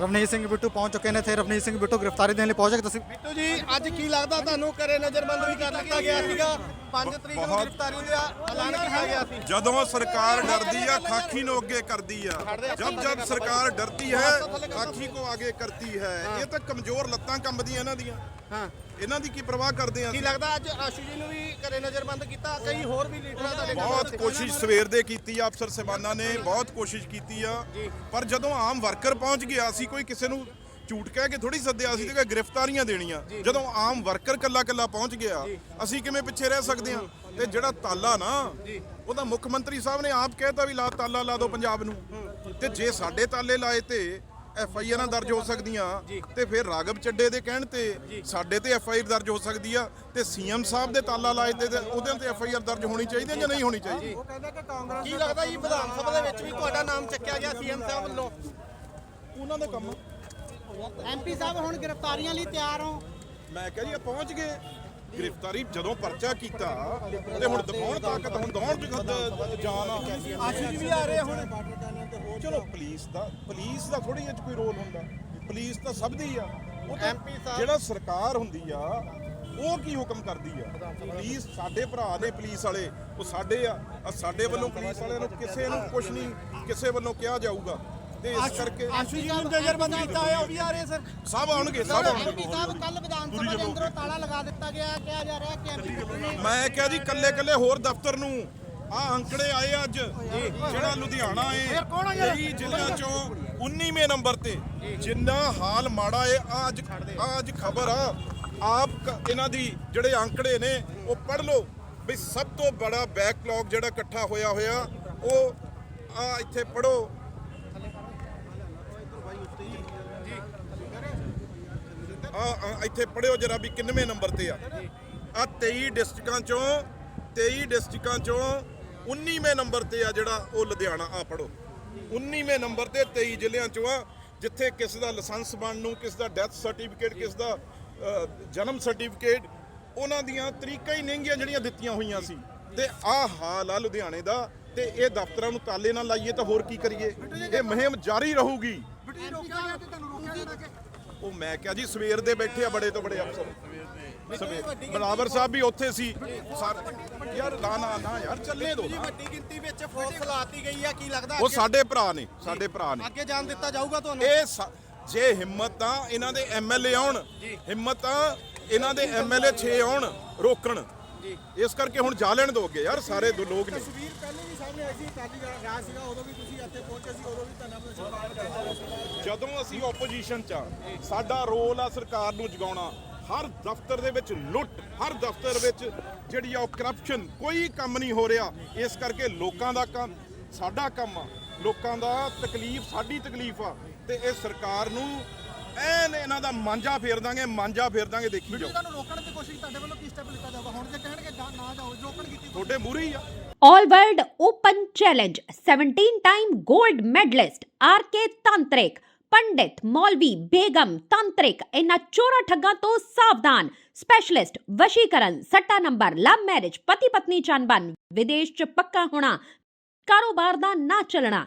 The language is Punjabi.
ਰਵਨੀਤ ਸਿੰਘ ਬਿੱਟੂ ਪਹੁੰਚ ਚੁੱਕੇ ਨੇ ਇੱਥੇ। ਰਵਨੀਤ ਸਿੰਘ ਬਿੱਟੂ ਗ੍ਰਿਫਤਾਰੀ ਦੇਣ ਲਈ ਪਹੁੰਚ ਗਏ ਤੁਸੀਂ? ਬਿੱਟੂ ਜੀ ਅੱਜ ਕੀ ਲੱਗਦਾ ਤੁਹਾਨੂੰ? ਕਰੇ ਨਜ਼ਰਬੰਦ ਵੀ ਕਰ ਦਿੱਤਾ ਗਿਆ ਸੀਗਾ। 5 ਤਰੀਕ ਨੂੰ ਗ੍ਰਿਫਤਾਰੀ ਦਾ ਐਲਾਨ ਕੀਤਾ ਗਿਆ ਸੀ। ਜਦੋਂ ਸਰਕਾਰ ਡਰਦੀ ਆ ਖਾਖੀ ਨੂੰ ਅੱਗੇ ਕਰਦੀ ਆ। ਜਦ ਜਦ ਸਰਕਾਰ ਡਰਦੀ ਹੈ ਖਾਖੀ ਕੋ ਅੱਗੇ ਕਰਦੀ ਹੈ। ਇਹ ਤਾਂ ਕਮਜ਼ੋਰ ਲੱਤਾਂ ਕੰਬਦੀਆਂ ਇਹਨਾਂ ਦੀਆਂ। ਹਾਂ। ਇਹਨਾਂ ਦੀ ਕੀ ਪਰਵਾਹ ਕਰਦੇ ਆ ਕੀ ਲੱਗਦਾ ਅੱਜ ਆਸ਼ੂ ਜੀ ਨੂੰ ਵੀ ਕਰੇ ਨਜ਼ਰਬੰਦ ਕੀਤਾ? ਕਈ ਹੋਰ ਵੀ ਲੀਡਰਾਂ ਤੁਹਾਡੇ ਕੋਲ ਬਹੁਤ ਕੋਸ਼ਿਸ਼ ਸਵੇਰ ਦੇ ਕੀਤੀ ਆ ਅਫਸਰ ਸਾਹਿਬਾਨਾਂ ਨੇ ਬਹੁਤ ਕੋਸ਼ਿਸ਼ ਕੀਤੀ ਆ। ਪਰ ਜਦੋਂ ਆਮ ਵਰਕਰ ਪਹੁੰਚ ਗਿਆ ਸੀ ਕੋਈ ਕਿਸੇ ਨੂੰ ਝੂਠ ਕਹਿ ਕੇ ਥੋੜੀ ਸੱਦਿਆ ਸੀ ਤੇ ਗ੍ਰਿਫਤਾਰੀਆਂ ਦੇਣੀਆਂ। ਜਦੋਂ ਆਮ ਵਰਕਰ ਕੱਲਾ ਕੱਲਾ ਪਹੁੰਚ ਗਿਆ ਅਸੀਂ ਕਿਵੇਂ ਪਿੱਛੇ ਰਹਿ ਸਕਦੇ ਆ? ਤੇ ਜਿਹੜਾ ਤਾਲਾ ਨਾ ਉਹਦਾ ਮੁੱਖ ਮੰਤਰੀ ਸਾਹਿਬ ਨੇ ਆਪ ਕਹਿਤਾ ਵੀ ਲਾ ਤਾਲਾ ਲਾ ਦਿਓ ਪੰਜਾਬ ਨੂੰ। ਤੇ ਜੇ ਸਾਡੇ ਤਾਲੇ ਲਾਏ ਤੇ ਐਫ ਆਈ ਆਰਾਂ ਦਰਜ ਹੋ ਸਕਦੀਆਂ ਤੇ ਫਿਰ ਰਾਗਵ ਚੱਡੇ ਦੇ ਕਹਿਣ ਤੇ ਸਾਡੇ ਤੇ ਐਫ ਆਈ ਆਰ ਦਰਜ ਹੋ ਸਕਦੀ ਆ ਤੇ ਸੀਐਮ ਸਾਹਿਬ ਦੇ ਤਾਲਾ ਲਾਏ ਤੇ ਤੇ ਉਹਦੇ ਤੇ ਐਫ ਆਈ ਆਰ ਦਰਜ ਹੋਣੀ ਚਾਹੀਦੀ ਹੈ ਜਾਂ ਨਹੀਂ ਹੋਣੀ ਚਾਹੀਦੀ? ਕੀ ਲੱਗਦਾ ਜੀ ਵਿਧਾਨ ਸਭਾ ਦੇ ਵਿੱਚ ਵੀ ਤੁਹਾਡਾ ਨਾਮ ਚੱਕਿਆ ਗਿਆ ਸੀਐਮ ਸਾਹਿਬ ਵੱਲੋਂ? ਉਹਨਾਂ ਦਾ ਕੰਮ ਆ। ਐਮਪੀ ਸਾਹਿਬ ਹੁਣ ਗ੍ਰਿਫਤਾਰੀਆਂ ਲਈ ਤਿਆਰ ਹੋ। ਮੈਂ ਕਿਹਾ ਜੀ ਇਹ ਪਹੁੰਚ ਗਏ। ਗ੍ਰਿਫਤਾਰੀ ਜਦੋਂ ਪਰਚਾ ਕੀਤਾ ਤੇ ਹੁਣ ਦਬਾਉਣ ਤਾਕਤ ਹੁਣ ਦਬਾਉਣ ਖਦ- ਜਾਨ ਆ। ਆਸ਼ੂ ਵੀ ਆ ਰਹੇ ਹੁਣ। ਚਲੋ ਪੁਲਿਸ ਦਾ ਪੁਲਿਸ ਦਾ ਥੋੜੀ ਜਿਹੀ ਕੋਈ ਰੋਲ ਹੁੰਦਾ। ਪੁਲਿਸ ਤਾਂ ਸਭ ਦੀ ਆ। ਉਹ ਤਾਂ MP ਸਾਹਿਬ- ਜਿਹੜਾ ਸਰਕਾਰ ਹੁੰਦੀ ਆ ਉਹ ਕੀ ਹੁਕਮ ਕਰਦੀ ਆ? ਪੁਲਿਸ ਸਾਡੇ ਭਰਾ ਨੇ ਪੁਲਿਸ ਵਾਲੇ ਉਹ ਸਾਡੇ ਆ। ਸਾਡੇ ਵੱਲੋਂ ਪੁਲਿਸ ਵਾਲਿਆਂ ਨੂੰ ਕਿਸੇ ਨੂੰ ਕੁਝ ਨਹੀਂ ਕਿਸੇ ਵੱਲੋਂ ਕਿਹਾ ਜਾਊਗਾ। ਤੇ ਇਸ ਕਰਕੇ ਆਸ਼ੂ ਜੀ ਨੂੰ ਨਜ਼ਰਬੰਦ ਕੀਤਾ ਹੋਇਆ ਉਹ ਵੀ ਆ ਰਹੇ ਸਰ। ਸਭ ਆਉਣਗੇ ਸਭ ਆਉਣਗੇ। ਐਮਪੀ ਸਾਹਿਬ ਕੱਲ ਵਿਧਾਨ ਸਭਾ ਦੇ ਅੰਦਰੋਂ ਤਾਲਾ ਲਗਾ ਦਿੱਤਾ ਗਿਆ ਕਿਹਾ ਜਾ ਰਿਹਾ ਕਿ ਐਮਪੀ ਬਿੱਟੂ ਨੇ ਮੈਂ ਕਿਹਾ ਜੀ ਕੱਲੇ ਕੱਲੇ ਹੋਰ ਦਫ਼ਤਰ ਨੂੰ ਆ ਅੰਕੜੇ ਆਏ ਅੱਜ। ਜਿਹੜਾ ਲੁਧਿਆਣਾ ਏ 23 ਜ਼ਿਲ੍ਹਿਆਂ ਚੋਂ 19ਵੇਂ ਨੰਬਰ ਤੇ। ਜਿੰਨਾ ਹਾਲ ਮਾੜਾ ਏ ਆ ਅੱਜ ਆਹ ਅੱਜ ਖਬਰ ਆ। ਆਪ ਇਹਨਾਂ ਦੀ ਜਿਹੜੇ ਅੰਕੜੇ ਨੇ ਉਹ ਪੜ੍ਹ ਲਓ ਵੀ ਸਭ ਤੋਂ ਬੜਾ ਬੈਕਲੌਗ ਜਿਹੜਾ ਇਕੱਠਾ ਹੋਇਆ ਹੋਇਆ ਉਹ ਆ ਇੱਥੇ ਪੜੋ ਆ ਆ, ਇੱਥੇ ਪੜਿਓ ਜਰਾ ਵੀ ਕਿੰਨਵੇਂ ਨੰਬਰ ਤੇ ਆ। ਆ 23 ਡਿਸਟ੍ਰਿਕਾਂ ਚੋਂ 23 ਡਿਸਟ੍ਰਿਕਾਂ ਚੋਂ 19ਵੇਂ ਨੰਬਰ ਤੇ ਆ ਜਿਹੜਾ ਉਹ ਲੁਧਿਆਣਾ ਆ ਪੜੋ 19ਵੇਂ ਨੰਬਰ ਤੇ 23 ਜ਼ਿਲ੍ਹਿਆਂ ਚੋਂ ਆ, ਜਿੱਥੇ ਕਿਸ ਦਾ ਲਾਇਸੈਂਸ ਬਣਨ ਨੂੰ ਕਿਸ ਦਾ ਡੈਥ ਸਰਟੀਫਿਕੇਟ, ਕਿਸ ਦਾ ਜਨਮ ਸਰਟੀਫਿਕੇਟ, ਉਹਨਾਂ ਦੀਆਂ ਤਰੀਕਾਂ ਹੀ ਨਹੀਂਗੀਆਂ ਜਿਹੜੀਆਂ ਦਿੱਤੀਆਂ ਹੋਈਆਂ ਸੀ। ਤੇ ਆ ਹਾਲ ਆ ਲੁਧਿਆਣੇ ਦਾ, ਤੇ ਇਹ ਦਫ਼ਤਰਾਂ ਨੂੰ ਤਾਲੇ ਨਾਲ ਲਾਈਏ ਤਾਂ ਹੋਰ ਕੀ ਕਰੀਏ? ਇਹ ਮੁਹਿੰਮ ਜਾਰੀ ਰਹੂਗੀ। ਉਹ ਮੈਂ ਕਿਹਾ ਜੀ ਸਵੇਰ ਦੇ ਬੈਠੇ ਆ ਬੜੇ ਤੋਂ ਬੜੇ ਅਫਸਰ। ਸਵੇਰ। ਬਰਾਬਰ ਸਾਹਿਬ ਵੀ ਉੱਥੇ ਸੀ। ਸਾਰੇ- ਯਾਰ ਨਾ ਨਾ ਨਾ ਯਾਰ ਚੱਲੇ ਦੋ ਵੱਡੀ ਗਿਣਤੀ ਵਿੱਚ ਫੋਰਸ ਲਾਤੀ ਗਈ ਆ ਕੀ ਲੱਗਦਾ ਉਹ ਸਾਡੇ ਭਰਾ ਨੇ ਸਾਡੇ ਭਰਾ ਨੇ। ਅੱਗੇ ਜਾਣ ਦਿੱਤਾ ਜਾਊਗਾ ਤੁਹਾਨੂੰ? ਇਹ ਜੇ ਹਿੰਮਤ ਤਾਂ ਇਹਨਾਂ ਦੇ ਐਮਐਲਏ ਆਉਣ। ਹਿੰਮਤ ਤਾਂ ਇਹਨਾਂ ਦੇ ਐਮਐਲਏ 6 ਆਉਣ ਰੋਕਣ। ਇਸ ਕਰਕੇ ਹੁਣ ਜਾ ਲੈਣ ਦੋ ਅੱਗੇ ਯਾਰ ਸਾਰੇ ਦੋ ਲੋਕ ਨੇ। ਤਸਵੀਰ ਪਹਿਲੇ ਵੀ ਸਾਹਮਣੇ ਆਈ ਸੀ ਅਕਾਲੀ ਰਾਜ ਸੀਗਾ ਉਦੋਂ ਵੀ ਤੁਸੀਂ ਇੱਥੇ ਪਹੁੰਚੇ ਸੀ ਉਦੋਂ ਵੀ ਤੁਹਾਨੂੰ ਜਦੋਂ ਅਸੀਂ ਆਪੋਜੀਸ਼ਨ ਚ ਸਾਡਾ ਰੋਲ ਆ ਸਰਕਾਰ ਨੂੰ ਜਗਾਉਣਾ। ਹਰ ਦਫ਼ਤਰ ਦੇ ਵਿੱਚ ਲੁੱਟ ਹਰ ਦਫ਼ਤਰ ਵਿੱਚ ਜਿਹੜੀ ਆ ਉਹ ਕਰਪਸ਼ਨ ਕੋਈ ਕੰਮ ਨਹੀਂ ਹੋ ਰਿਹਾ। ਇਸ ਕਰਕੇ ਲੋਕਾਂ ਦਾ ਕੰਮ ਸਾਡਾ ਕੰਮ ਆ। ਲੋਕਾਂ ਦਾ ਤਕਲੀਫ ਸਾਡੀ ਤਕਲੀਫ ਆ। ਤੇ ਇਹ ਸਰਕਾਰ ਨੂੰ ਐਨ ਇਹਨਾਂ ਦਾ ਮਾਂਜਾ ਫੇਰ ਦਾਂਗੇ ਮਾਂਜਾ ਫੇਰ ਦਾਂਗੇ ਦੇਖੀ ਜਾਓ। ਤੁਹਾਨੂੰ ਰੋਕਣ ਦੀ ਕੋਸ਼ਿਸ਼ ਤੁਹਾਡੇ ਵੱਲੋਂ ਕੀ ਸਟੈਪ ਲਿੱਤਾ ਜਾਊਗਾ? ਹੁਣ ਜੇ ਕਹਿਣਗੇ ਜਾ- ਨਾ ਜਾਓ ਰੋਕਣ ਕੀਤੀ ਤੁਹਾਡੇ ਮੂਹਰੇ ਹੀ ਆ। All World Open Challenge 17 time gold medalist RK Tantrik ਪੰਡਿਤ ਮੌਲਵੀ ਬੇਗਮ ਤੰਤਰਿਕ ਇਹਨਾਂ ਚੋਰਾ ਠੱਗਾਂ ਤੋਂ ਸਾਵਧਾਨ ਸਪੈਸ਼ਲਿਸਟ ਵਸ਼ੀਕਰਨ ਸੱਟਾ ਨੰਬਰ ਲਵ ਮੈਰਿਜ ਪਤੀ ਪਤਨੀ ਚੰਬਨ ਵਿਦੇਸ਼ ਚ ਪੱਕਾ ਹੋਣਾ ਕਾਰੋਬਾਰ ਦਾ ਨਾ ਚੱਲਣਾ